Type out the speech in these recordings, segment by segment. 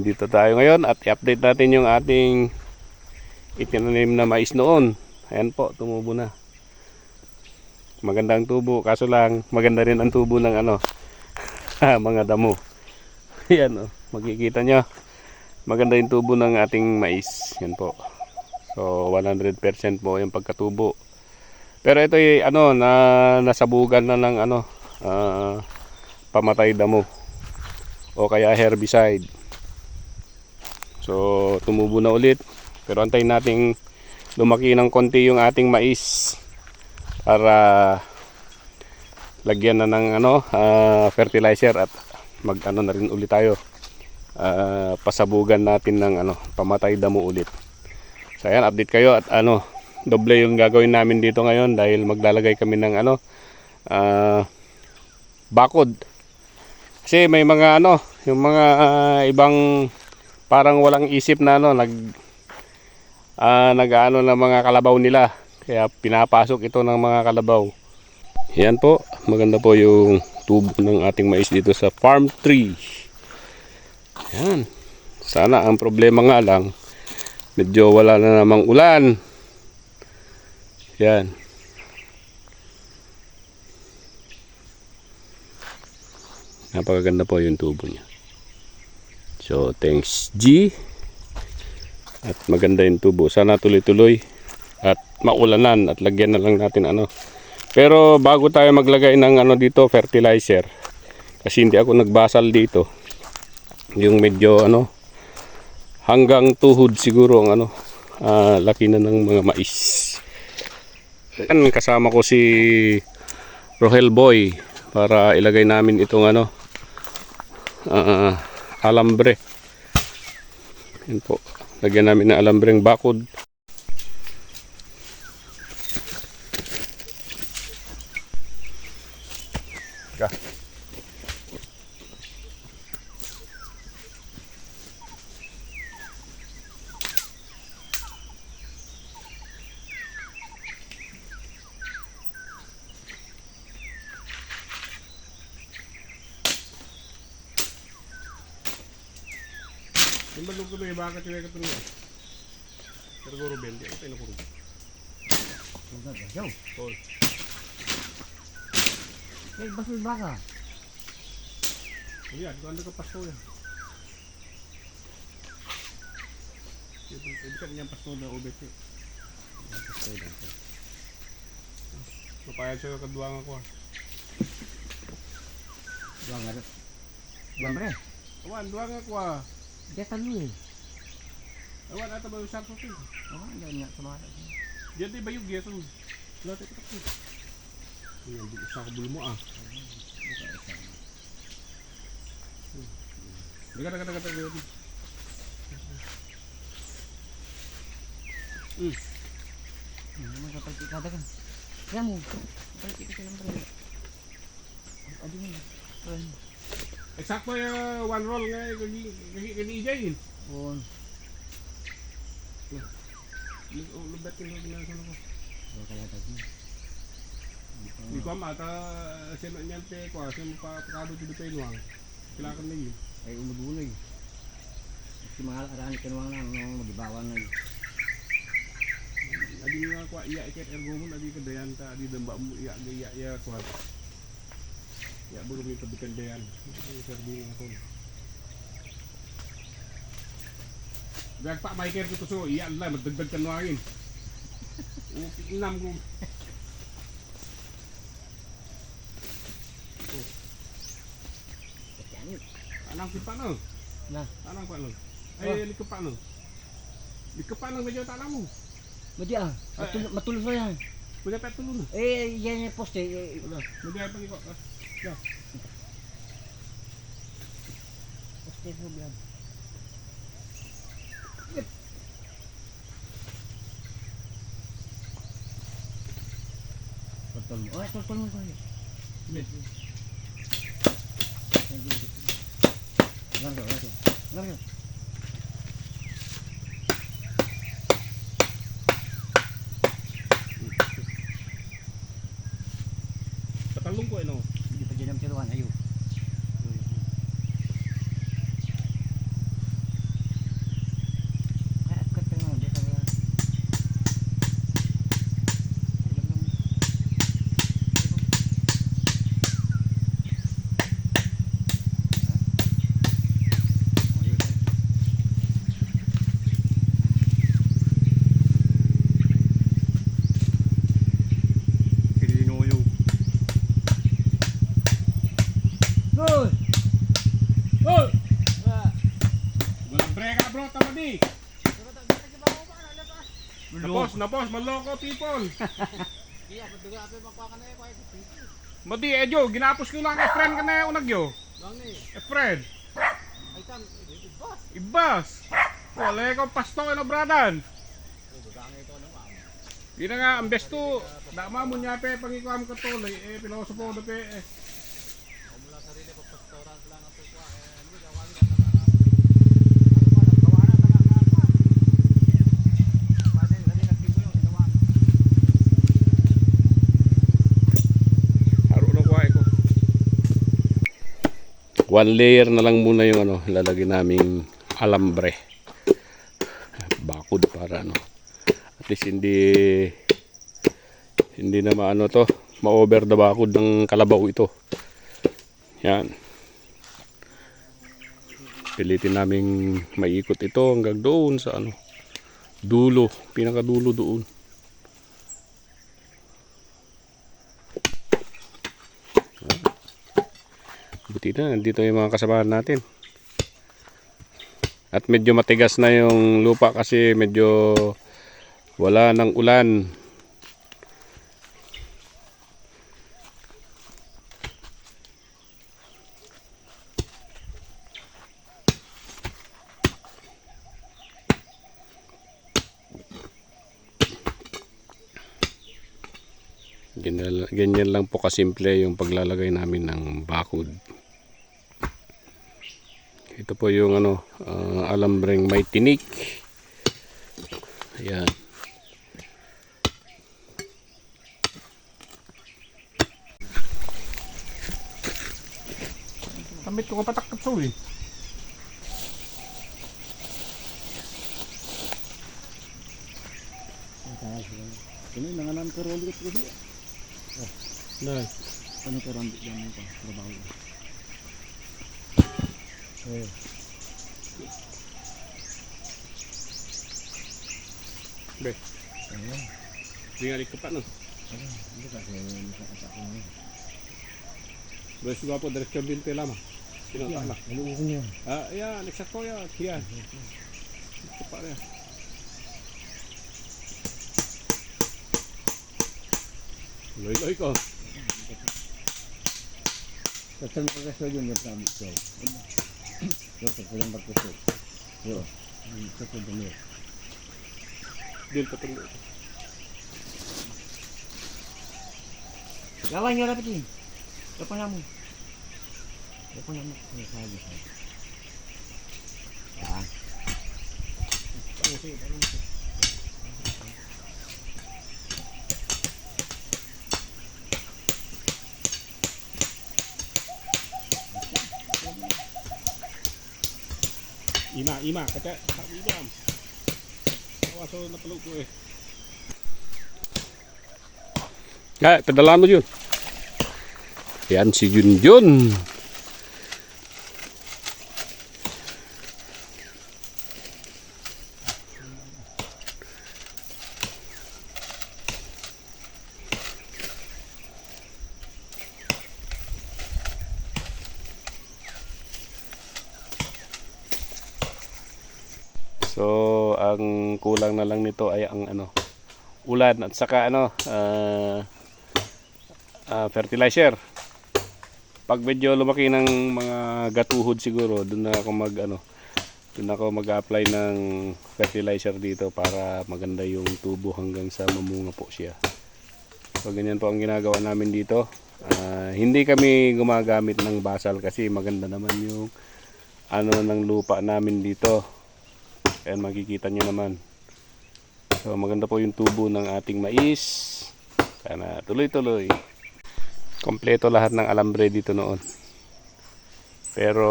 Nandito tayo ngayon at i-update natin yung ating itinanim na mais noon. Ayan po, tumubo na. Magandang tubo, kaso lang maganda rin ang tubo ng ano, mga damo. Ayan oh, makikita nyo. Maganda yung tubo ng ating mais. Yan po. So 100% po yung pagkatubo. Pero ito ay ano na nasabugan na ng ano ah, pamatay damo o kaya herbicide. So tumubo na ulit. Pero antayin nating lumaki ng konti yung ating mais para lagyan na ng ano ah, fertilizer at mag ano na rin ulit tayo. Ah, pasabugan natin ng ano pamatay damo ulit. So ayan, update kayo at ano doble yung gagawin namin dito ngayon dahil maglalagay kami ng ano ah, bakod. Kasi may mga ano, yung mga ah, ibang parang walang isip na ano nag ah nag-ano ng mga kalabaw nila. Kaya pinapasok ito ng mga kalabaw. Yan po, maganda po yung tubo ng ating mais dito sa farm tree. Yan. Sana ang problema nga lang medyo wala na namang ulan. Yan. Napakaganda po yung tubo niya. So, thanks G. At maganda yung tubo. Sana tuloy-tuloy. At maulanan at lagyan na lang natin ano. Pero bago tayo maglagay ng ano dito, fertilizer. Kasi hindi ako nagbasal dito. Yung medyo ano, hanggang tuhod siguro ang ano, ah, laki na ng mga mais. Yan, kasama ko si Rohel Boy para ilagay namin itong ano, ah, alambre. Yan po. Lagyan namin ng alambreng bakod. Yung balong ko may bakit yung ikaw niya. Pero guro Ben, di ako tayo nakurog. Yo, Paul. may basul baka. Iya, kung ano ka pasto yan. Ibig kan niya pasto na ubet eh. Pasto na. Mapayag siya kaduangan ko ah. Dua nga rin. Dua bre. Awan, duangan ko ah. Dia tanu eh. Awan, ata ba sakto ko? Oh, yan nga sama. Diyan di bayog ya sun. Wala tayo katak ko. Yan, di bulo mo ah. Dekat, dekat, dekat, dekat. Hmm. Ano man kapag ikada kan. Kapag ikada lang bre. Adi mo. Ren. Eksakto yung one roll nga eh, ijayin. On. Lubat yung ginagawa ko. Dua kala tadi. Di ko mata sino niyan pe ko sino pa pakado ti pe nuang. Kailangan na yun. Ay umuduloy. Kasi mga arahan kinuwang lang no magibawan na. Adi nga ko iya iket ergo mo adi ka dayan ta adi damba mo iya iya iya ko. Ya belum itu bikin dayan. Itu serbi nga ko. Gag pa Michael ko to so iya lah magdagdag kan nuangin. Okay, inam ko. Yan. Anang si paano? Na. Anang paano? Oh. Ay, likod paano? Likod paano medyo tanang mo? Madi ah. Matul matulog pa yan. Pwede pa tulong na. Eh yan yung poste. Eh, Wala. Pwede pa ikaw. Ah. Poste ko biyan. Totol mo. Oh, totol mo ko. Sige. Largo, largo. Largo. Patalong ko ano. Hindi pa 今天不 cho các. Di. Napos, napos, maloko people. Madi, edyo, ginapos ko lang kay friend ka na yung unag yo. Eh, friend. Ibas. Wala ko pasto kay bradan. Di na nga, ang best to, dama mo niya pe, pangikuam ko tuloy, eh, piloso po do pe, eh. Haro na kuha ko. One layer na lang muna yung ano, lalagay naming alambre. Bakod para ano. At least hindi hindi na maano to, ma-over the bakod ng kalabaw ito. Yan. Pilitin naming maikot ito hanggang doon sa ano, dulo, pinakadulo doon. Buti na, nandito yung mga kasamahan natin. At medyo matigas na yung lupa kasi medyo wala ng ulan. Ganyan, ganyan lang po kasimple yung paglalagay namin ng bakod. Ito po yung ano, ah, alambreng may tinik. Ayan. Kamit ko kapatak sa uwi. Ini nanganan ke roli ko tadi. Nay. Kami ke roli yang itu trabaho. Eh. Be, Ayan. tingalik ka pa no. Hindi kasi nakakasa ko ngayon. Beres gua po direktur din pe lama. Sino Yan, tama? maluukon yan. Ah, yan, eksakto yan. Yan. Ito pa rin. Loy-loy ko. Total mo kasi yun yung kami ko. Yo, sa lang bagkusot. Yo. Ko dumi. Dil pa tuloy. Lawan niyo rapat ini. Apa namu? Apa namu? Ini saja saja. Ya. Tahu sih, tahu sih. Ima, ima. Kata, jam. Awas na peluk ko eh. Ya, pedalan mo yun. Yan si Junjun. So, ang kulang na lang nito ay ang ano, ulan at saka ano, ah, ah, fertilizer. Pag medyo lumaki ng mga gatuhod siguro, doon na ako mag ano, doon ako mag-apply ng fertilizer dito para maganda yung tubo hanggang sa mamunga po siya. So ganyan po ang ginagawa namin dito. Ah, hindi kami gumagamit ng basal kasi maganda naman yung ano ng lupa namin dito. Ayan makikita nyo naman. So maganda po yung tubo ng ating mais. Sana tuloy-tuloy. Kompleto lahat ng alambre dito noon. Pero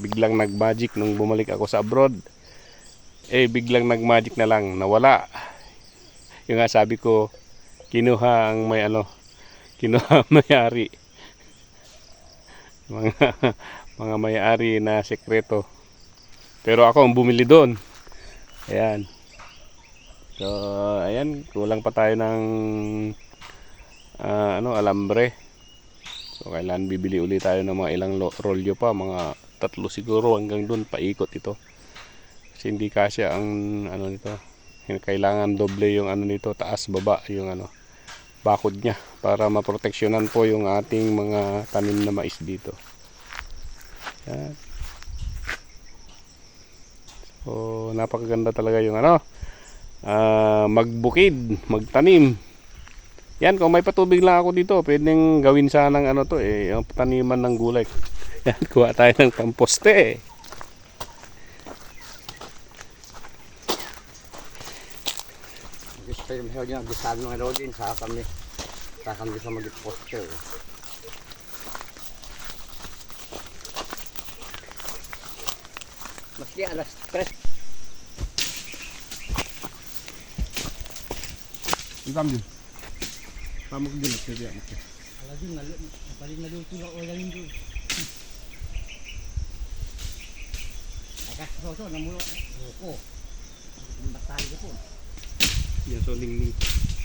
biglang nag-magic nung bumalik ako sa abroad. Eh biglang nag-magic na lang, nawala. Yung nga sabi ko, kinuha ang may ano, kinuha ang may-ari. Mga mga may-ari na sekreto. Pero ako ang bumili doon. Ayan. So, ayan, kulang pa tayo ng ah, ano, alambre. So kailangan bibili ulit tayo ng mga ilang rolyo pa, mga tatlo siguro hanggang doon paikot ito. Kasi hindi kasya ang ano nito. Kailangan doble yung ano nito, taas baba yung ano bakod niya para maproteksyonan po yung ating mga tanim na mais dito. Yan. So napakaganda talaga yung ano ah, magbukid, magtanim. Yan, kung may patubig lang ako dito, pwedeng gawin sanang ano to eh, yung taniman ng gulay. Yan, kuha tayo ng pamposte. Gusto yung masaw niya, gusto ng rodin sa kami. Sa kami sa mag-poster. Maski alas 3. Ikam din. Pamuk din, kasi yan. Lagi malu, paling naluto na o lang yun. Akas soso na mulo. Oo. Batali ko po. Yan, so ningning. Yan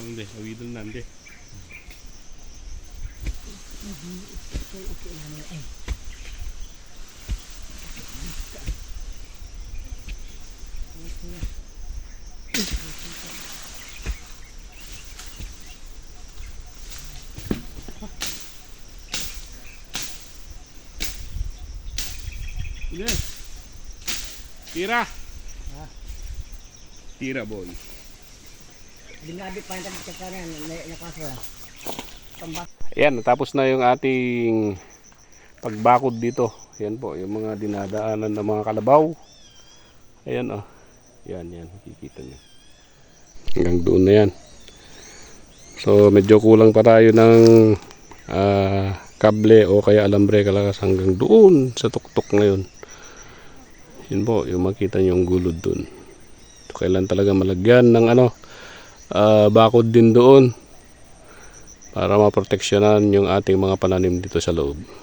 hindi, awidan na hindi. Sige. Tira. Tira boy. Dinabi pa yung tabi ka na. Ayan, natapos na yung ating pagbakod dito. Yan po, yung mga dinadaanan ng mga kalabaw. Ayan oh. Yan, yan. Makikita nyo. Hanggang doon na yan. So, medyo kulang pa tayo ng ah, kable o kaya alambre kalakas hanggang doon sa tuktok ngayon. Yun po, yung makita nyo yung gulod doon. Kailan talaga malagyan ng ano, ah, bakod din doon para maproteksyonan yung ating mga pananim dito sa loob.